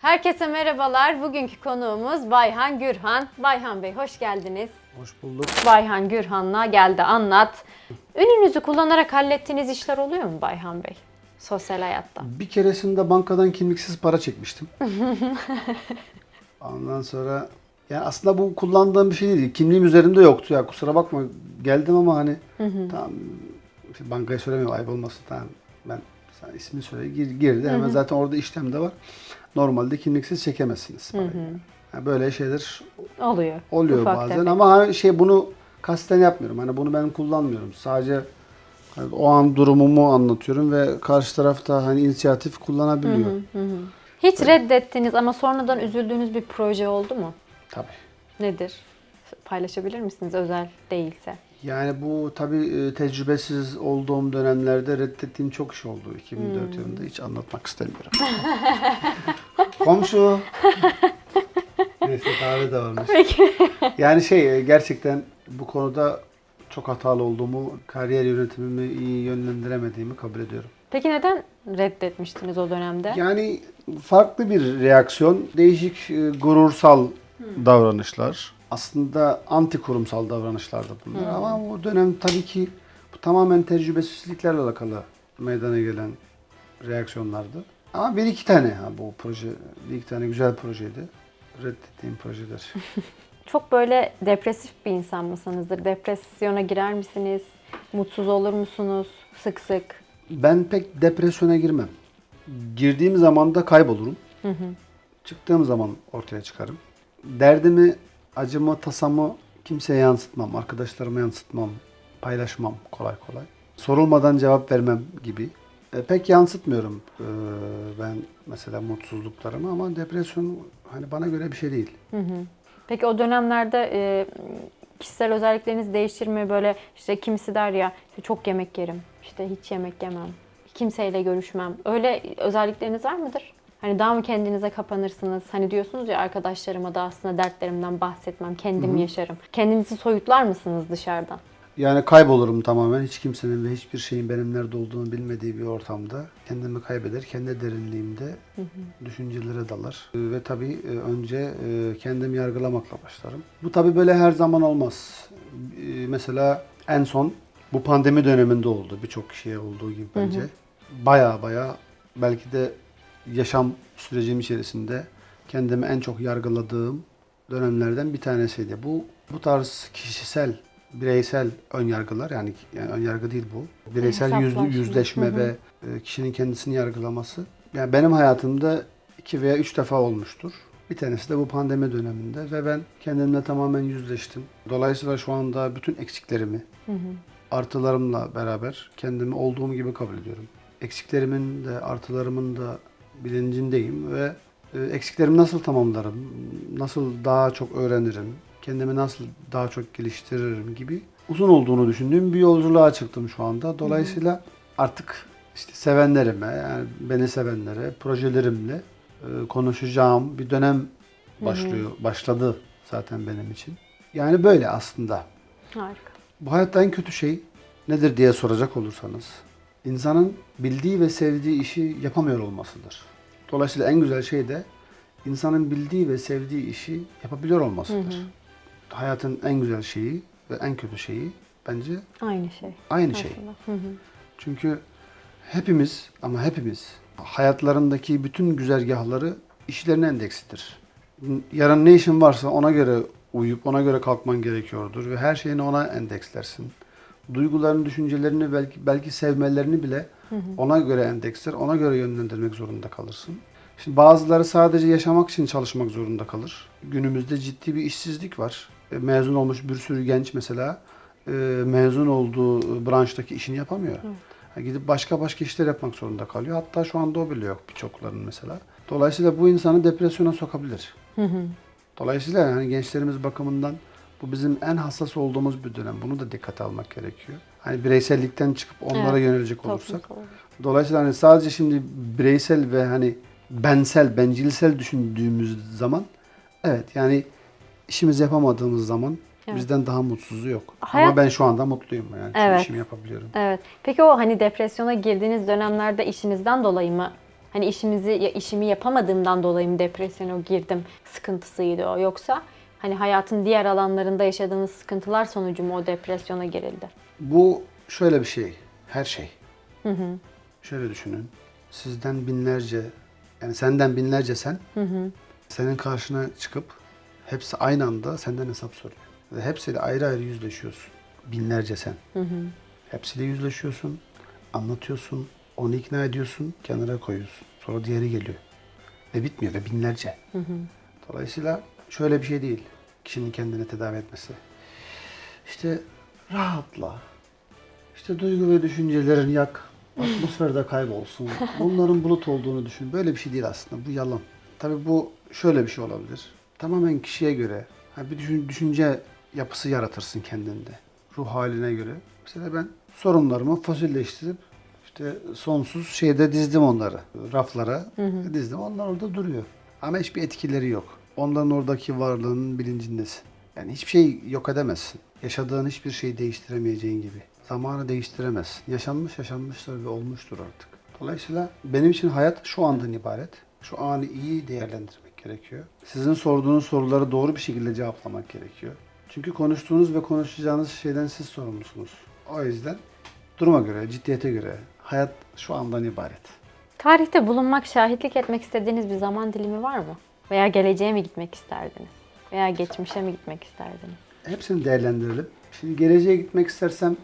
Herkese merhabalar. Bugünkü konuğumuz Bayhan Gürhan. Bayhan Bey hoş geldiniz. Hoş bulduk. Bayhan Gürhan'la geldi anlat. Ününüzü kullanarak hallettiğiniz işler oluyor mu Bayhan Bey? Sosyal hayatta. Bir keresinde bankadan kimliksiz para çekmiştim. Ondan sonra yani aslında bu kullandığım bir şey değil. Kimliğim üzerimde yoktu ya. Kusura bakma geldim ama hani tamam işte bankaya söylemiyorum ayıp olmasın tamam. Ben sana ismini söyle gir, girdi. Hemen zaten orada işlem de var. Normalde kimliksiz çekemezsiniz parayı. Yani böyle şeyler Oluyor. oluyor Ufak bazen tefek. ama hani şey bunu kasten yapmıyorum. Hani bunu ben kullanmıyorum. Sadece hani o an durumumu anlatıyorum ve karşı tarafta hani inisiyatif kullanabiliyor. Hiç reddettiğiniz ama sonradan üzüldüğünüz bir proje oldu mu? Tabii. Nedir? Paylaşabilir misiniz özel değilse? Yani bu tabii e, tecrübesiz olduğum dönemlerde reddettiğim çok iş oldu 2004 yılında. Hiç anlatmak istemiyorum. Komşu. Neyse kahve de varmış. Yani şey e, gerçekten bu konuda çok hatalı olduğumu, kariyer yönetimimi iyi yönlendiremediğimi kabul ediyorum. Peki neden reddetmiştiniz o dönemde? Yani farklı bir reaksiyon, değişik e, gurursal davranışlar. Aslında anti kurumsal davranışlardı bunlar ama o dönem tabii ki bu tamamen tecrübesizliklerle alakalı meydana gelen reaksiyonlardı. Ama bir iki tane ha, bu proje, bir iki tane güzel projeydi. Reddettiğim projeler. Çok böyle depresif bir insan mısınızdır? Depresyona girer misiniz? Mutsuz olur musunuz sık sık? Ben pek depresyona girmem. Girdiğim zaman da kaybolurum. Çıktığım zaman ortaya çıkarım. Derdimi, acımı, tasamı kimseye yansıtmam, arkadaşlarıma yansıtmam, paylaşmam kolay kolay. Sorulmadan cevap vermem gibi. E, pek yansıtmıyorum e, ben mesela mutsuzluklarımı ama depresyon hani bana göre bir şey değil. Peki o dönemlerde e, kişisel özelliklerinizi değiştirme böyle işte kimisi der ya işte çok yemek yerim, işte hiç yemek yemem, kimseyle görüşmem. Öyle özellikleriniz var mıdır? Hani daha mı kendinize kapanırsınız? Hani diyorsunuz ya arkadaşlarıma da aslında dertlerimden bahsetmem, kendim yaşarım. Kendinizi soyutlar mısınız dışarıdan? Yani kaybolurum tamamen. Hiç kimsenin ve hiçbir şeyin benim nerede olduğunu bilmediği bir ortamda kendimi kaybeder. Kendi derinliğimde düşüncelere dalar. Ee, Ve tabii e, önce e, kendimi yargılamakla başlarım. Bu tabii böyle her zaman olmaz. Ee, Mesela en son bu pandemi döneminde oldu. Birçok kişiye olduğu gibi bence. Baya baya belki de yaşam sürecim içerisinde kendimi en çok yargıladığım dönemlerden bir tanesiydi. Bu bu tarz kişisel, bireysel ön yargılar yani, yani ön yargı değil bu. Bireysel yüz, yüzleşme ve e, kişinin kendisini yargılaması. Yani benim hayatımda iki veya üç defa olmuştur. Bir tanesi de bu pandemi döneminde ve ben kendimle tamamen yüzleştim. Dolayısıyla şu anda bütün eksiklerimi artılarımla beraber kendimi olduğum gibi kabul ediyorum. Eksiklerimin de artılarımın da bilincindeyim ve e, eksiklerimi nasıl tamamlarım, nasıl daha çok öğrenirim, kendimi nasıl daha çok geliştiririm gibi uzun olduğunu düşündüğüm bir yolculuğa çıktım şu anda. Dolayısıyla artık işte sevenlerime, yani beni sevenlere, projelerimle e, konuşacağım bir dönem başlıyor, başladı zaten benim için. Yani böyle aslında. Harika. Bu hayatta en kötü şey nedir diye soracak olursanız, insanın bildiği ve sevdiği işi yapamıyor olmasıdır. Dolayısıyla en güzel şey de insanın bildiği ve sevdiği işi yapabiliyor olmasıdır. Hayatın en güzel şeyi ve en kötü şeyi bence Aynı şey. aynı şey. Hı hı. Çünkü hepimiz ama hepimiz hayatlarındaki bütün güzergahları işlerine endeksidir. Yarın ne işin varsa ona göre uyup ona göre kalkman gerekiyordur ve her şeyini ona endekslersin. Duygularını, düşüncelerini belki belki sevmelerini bile ona göre endeksler, ona göre yönlendirmek zorunda kalırsın. Şimdi bazıları sadece yaşamak için çalışmak zorunda kalır. Günümüzde ciddi bir işsizlik var. E, Mezun olmuş bir sürü genç mesela e, mezun olduğu branştaki işini yapamıyor. Ha, Gidip başka başka işler yapmak zorunda kalıyor. Hatta şu anda o bile yok birçoklarının mesela. Dolayısıyla bu insanı depresyona sokabilir. Dolayısıyla yani gençlerimiz bakımından bu bizim en hassas olduğumuz bir dönem. Bunu da dikkate almak gerekiyor. Hani bireysellikten çıkıp onlara Evet, yönelecek olursak. Toplumsal. Dolayısıyla hani sadece şimdi bireysel ve hani bensel, bencilsel düşündüğümüz zaman evet yani işimizi yapamadığımız zaman Evet. bizden daha mutsuzu yok. Hayat- Ama ben şu anda mutluyum yani. Evet. işimi yapabiliyorum. Evet. Peki o hani depresyona girdiğiniz dönemlerde işinizden dolayı mı hani işimizi ya işimi yapamadığımdan dolayı mı depresyona girdim sıkıntısıydı o yoksa hani hayatın diğer alanlarında yaşadığınız sıkıntılar sonucu mu o depresyona girildi? Bu şöyle bir şey. Her şey. Şöyle düşünün. Sizden binlerce, yani senden binlerce sen, senin karşına çıkıp hepsi aynı anda senden hesap soruyor. Ve hepsiyle ayrı ayrı yüzleşiyorsun. Binlerce sen. Hepsiyle yüzleşiyorsun, anlatıyorsun, onu ikna ediyorsun, kenara koyuyorsun. Sonra diğeri geliyor. Ve bitmiyor ve binlerce. Dolayısıyla şöyle bir şey değil. Kişinin kendini tedavi etmesi. İşte rahatla. İşte duygu ve düşüncelerin yak. Atmosferde kaybolsun. Bunların bulut olduğunu düşün. Böyle bir şey değil aslında. Bu yalan. Tabii bu şöyle bir şey olabilir. Tamamen kişiye göre. Ha bir düşün- düşünce yapısı yaratırsın kendinde. Ruh haline göre. Mesela ben sorunlarımı fosilleştirip işte sonsuz şeyde dizdim onları. Raflara dizdim. Onlar orada duruyor. Ama hiçbir etkileri yok. Onların oradaki varlığının bilincindesin. Yani hiçbir şey yok edemezsin. Yaşadığın hiçbir şeyi değiştiremeyeceğin gibi. Zamanı değiştiremezsin. Yaşanmış yaşanmıştır ve olmuştur artık. Dolayısıyla benim için hayat şu andan ibaret. Şu anı iyi değerlendirmek gerekiyor. Sizin sorduğunuz soruları doğru bir şekilde cevaplamak gerekiyor. Çünkü konuştuğunuz ve konuşacağınız şeyden siz sorumlusunuz. O yüzden duruma göre, ciddiyete göre hayat şu andan ibaret. Tarihte bulunmak, şahitlik etmek istediğiniz bir zaman dilimi var mı? Veya geleceğe mi gitmek isterdiniz? Veya geçmişe mi gitmek isterdiniz? Hepsini değerlendirelim. Şimdi geleceğe gitmek istersem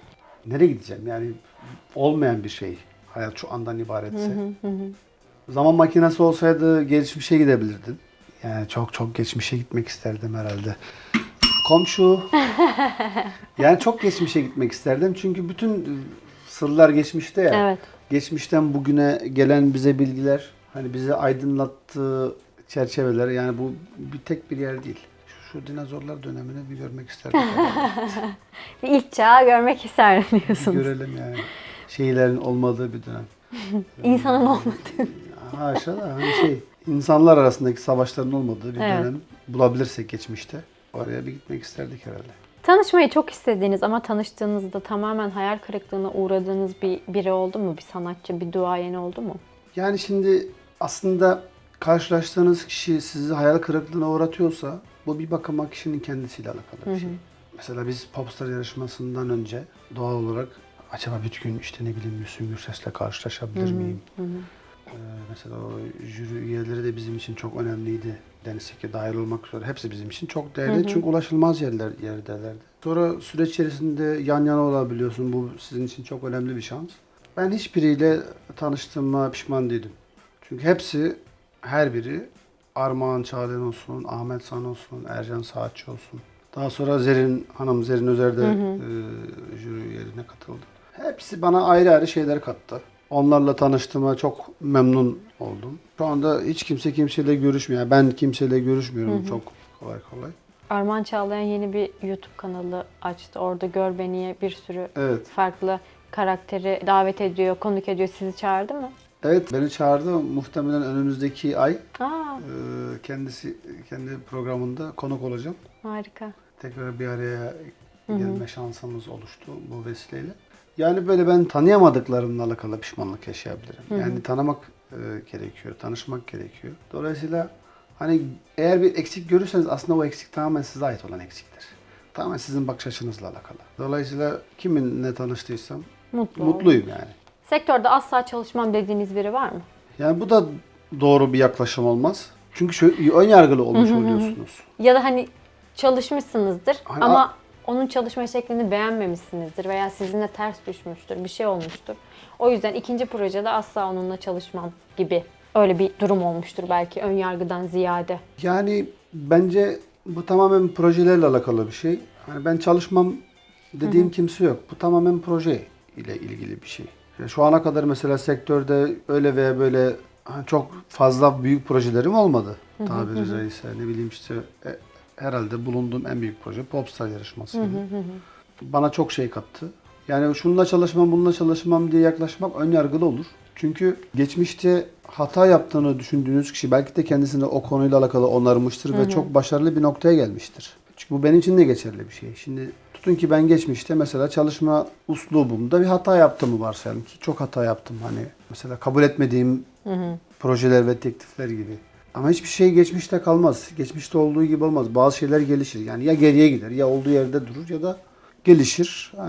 nereye gideceğim? Yani olmayan bir şey. Hayat şu andan ibaretse. Zaman makinesi olsaydı geçmişe gidebilirdin. Yani çok çok geçmişe gitmek isterdim herhalde. Komşu. yani çok geçmişe gitmek isterdim. Çünkü bütün e, sırlar geçmişte ya. Evet. Geçmişten bugüne gelen bize bilgiler, hani bize aydınlattığı çerçeveler yani bu bir tek bir yer değil. Şu, dinozorlar dönemini bir görmek isterdim. İlk çağı görmek isterdim diyorsunuz. görelim yani. Şeylerin olmadığı bir dönem. İnsanın olmadığı. Haşa da hani şey insanlar arasındaki savaşların olmadığı bir Evet. dönem bulabilirsek geçmişte oraya bir gitmek isterdik herhalde. Tanışmayı çok istediğiniz ama tanıştığınızda tamamen hayal kırıklığına uğradığınız bir biri oldu mu? Bir sanatçı, bir duayen oldu mu? Yani şimdi aslında karşılaştığınız kişi sizi hayal kırıklığına uğratıyorsa bu bir bakıma kişinin kendisiyle alakalı bir şey. Mesela biz Popstar yarışmasından önce doğal olarak acaba bir gün işte ne bileyim Müslüm Gürses'le karşılaşabilir miyim? Ee, mesela o jüri üyeleri de bizim için çok önemliydi. Deniz Seki dahil olmak üzere hepsi bizim için çok değerli çünkü ulaşılmaz yerler yerdelerdi. Sonra süreç içerisinde yan yana olabiliyorsun. Bu sizin için çok önemli bir şans. Ben hiçbiriyle tanıştığıma pişman değilim. Çünkü hepsi her biri Armağan Çağlayan olsun, Ahmet San olsun, Ercan Saatçi olsun. Daha sonra Zerin Hanım, Zerin Özer'de e, jüri üyelerine katıldı. Hepsi bana ayrı ayrı şeyler kattı. Onlarla tanıştığıma çok memnun oldum. Şu anda hiç kimse kimseyle görüşmüyor. Ben kimseyle görüşmüyorum çok kolay kolay. Arman Çağlayan yeni bir YouTube kanalı açtı. Orada Gör Beni'ye bir sürü Evet. farklı karakteri davet ediyor, konuk ediyor. Sizi çağırdı mı? Evet beni çağırdı. Muhtemelen önümüzdeki ay Aa, e, kendisi kendi programında konuk olacağım. harika. tekrar bir araya gelme şansımız oluştu bu vesileyle. Yani böyle ben tanıyamadıklarımla alakalı pişmanlık yaşayabilirim. Yani tanımak e, gerekiyor, tanışmak gerekiyor. Dolayısıyla hani eğer bir eksik görürseniz aslında o eksik tamamen size ait olan eksiktir. Tamamen sizin bakış açınızla alakalı. Dolayısıyla kiminle tanıştıysam Mutlu oldum. mutluyum yani. Sektörde asla çalışmam dediğiniz biri var mı? Yani bu da doğru bir yaklaşım olmaz. Çünkü şöyle, ön yargılı olmuş oluyorsunuz. Ya da hani çalışmışsınızdır Hani ama onun çalışma şeklini beğenmemişsinizdir veya sizinle ters düşmüştür, bir şey olmuştur. O yüzden ikinci projede asla onunla çalışmam gibi öyle bir durum olmuştur belki ön yargıdan ziyade. Yani bence bu tamamen projelerle alakalı bir şey. Hani ben çalışmam dediğim kimse yok. Bu tamamen proje ile ilgili bir şey. Şu ana kadar mesela sektörde öyle veya böyle çok fazla büyük projelerim olmadı. Tabiri caizse ne bileyim işte e, herhalde bulunduğum en büyük proje Popstar yarışmasıydı. Bana çok şey kattı. Yani şununla çalışmam, bununla çalışmam diye yaklaşmak ön yargılı olur. Çünkü geçmişte hata yaptığını düşündüğünüz kişi belki de kendisini o konuyla alakalı onarmıştır ve çok başarılı bir noktaya gelmiştir. Çünkü bu benim için de geçerli bir şey. Şimdi tutun ki ben geçmişte mesela çalışma uslubumda bir hata yaptığımı varsayalım ki çok hata yaptım. Hani mesela kabul etmediğim projeler ve teklifler gibi. Ama hiçbir şey geçmişte kalmaz. Geçmişte olduğu gibi olmaz. Bazı şeyler gelişir. Yani ya geriye gider ya olduğu yerde durur ya da gelişir. Ee,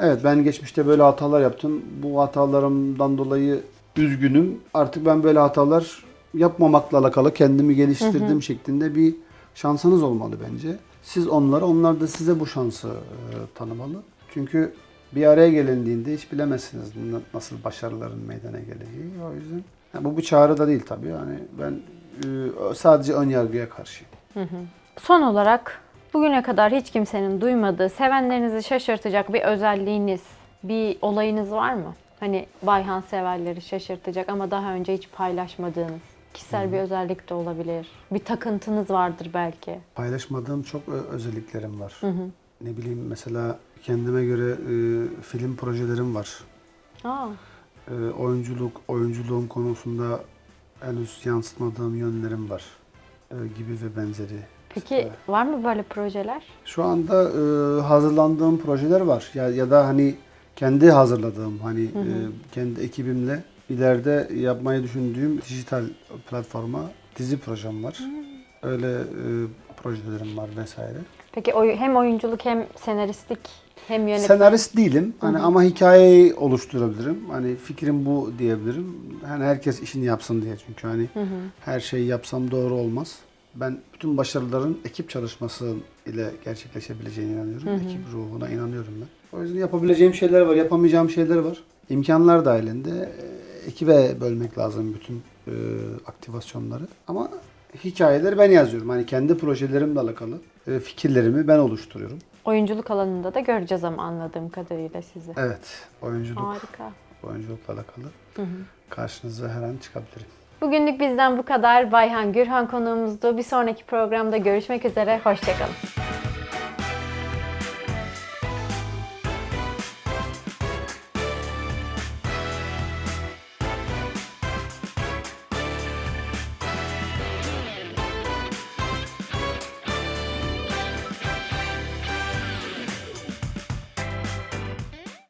Evet ben geçmişte böyle hatalar yaptım. Bu hatalarımdan dolayı üzgünüm. Artık ben böyle hatalar yapmamakla alakalı kendimi geliştirdim şeklinde bir şansınız olmalı bence. Siz onlara, onlar da size bu şansı e, tanımalı. Çünkü bir araya gelindiğinde hiç bilemezsiniz na- nasıl başarıların meydana geleceği. O yüzden yani bu bir çağrı da değil tabii. Yani ben e, sadece ön yargıya karşıyım. Son olarak bugüne kadar hiç kimsenin duymadığı, sevenlerinizi şaşırtacak bir özelliğiniz, bir olayınız var mı? Hani Bayhan severleri şaşırtacak ama daha önce hiç paylaşmadığınız. Kişisel bir özellik de olabilir. Bir takıntınız vardır belki. Paylaşmadığım çok ö- özelliklerim var. Ne bileyim mesela kendime göre e, film projelerim var. Aa, E, oyunculuk, oyunculuğum konusunda henüz yansıtmadığım yönlerim var. E, gibi ve benzeri. peki Evet. var mı böyle projeler? Şu anda e, hazırlandığım projeler var. Ya, ya da hani kendi hazırladığım hani e, kendi ekibimle ileride yapmayı düşündüğüm dijital platforma dizi projem var. Öyle e, projelerim var vesaire. Peki oy- hem oyunculuk hem senaristlik hem yönetmen. Senarist değilim hani ama hikayeyi oluşturabilirim. Hani fikrim bu diyebilirim. Hani herkes işini yapsın diye çünkü hani her şeyi yapsam doğru olmaz. Ben bütün başarıların ekip çalışması ile gerçekleşebileceğine inanıyorum. Ekip ruhuna inanıyorum ben. O yüzden yapabileceğim şeyler var, yapamayacağım şeyler var. İmkanlar dahilinde e, ekibe bölmek lazım bütün e, aktivasyonları. Ama hikayeleri ben yazıyorum. Hani kendi projelerimle alakalı e, fikirlerimi ben oluşturuyorum. Oyunculuk alanında da göreceğiz ama anladığım kadarıyla sizi. Evet, oyunculuk, Harika. oyunculukla alakalı karşınıza her an çıkabilirim. Bugünlük bizden bu kadar. Bayhan Gürhan konuğumuzdu. Bir sonraki programda görüşmek üzere. Hoşçakalın.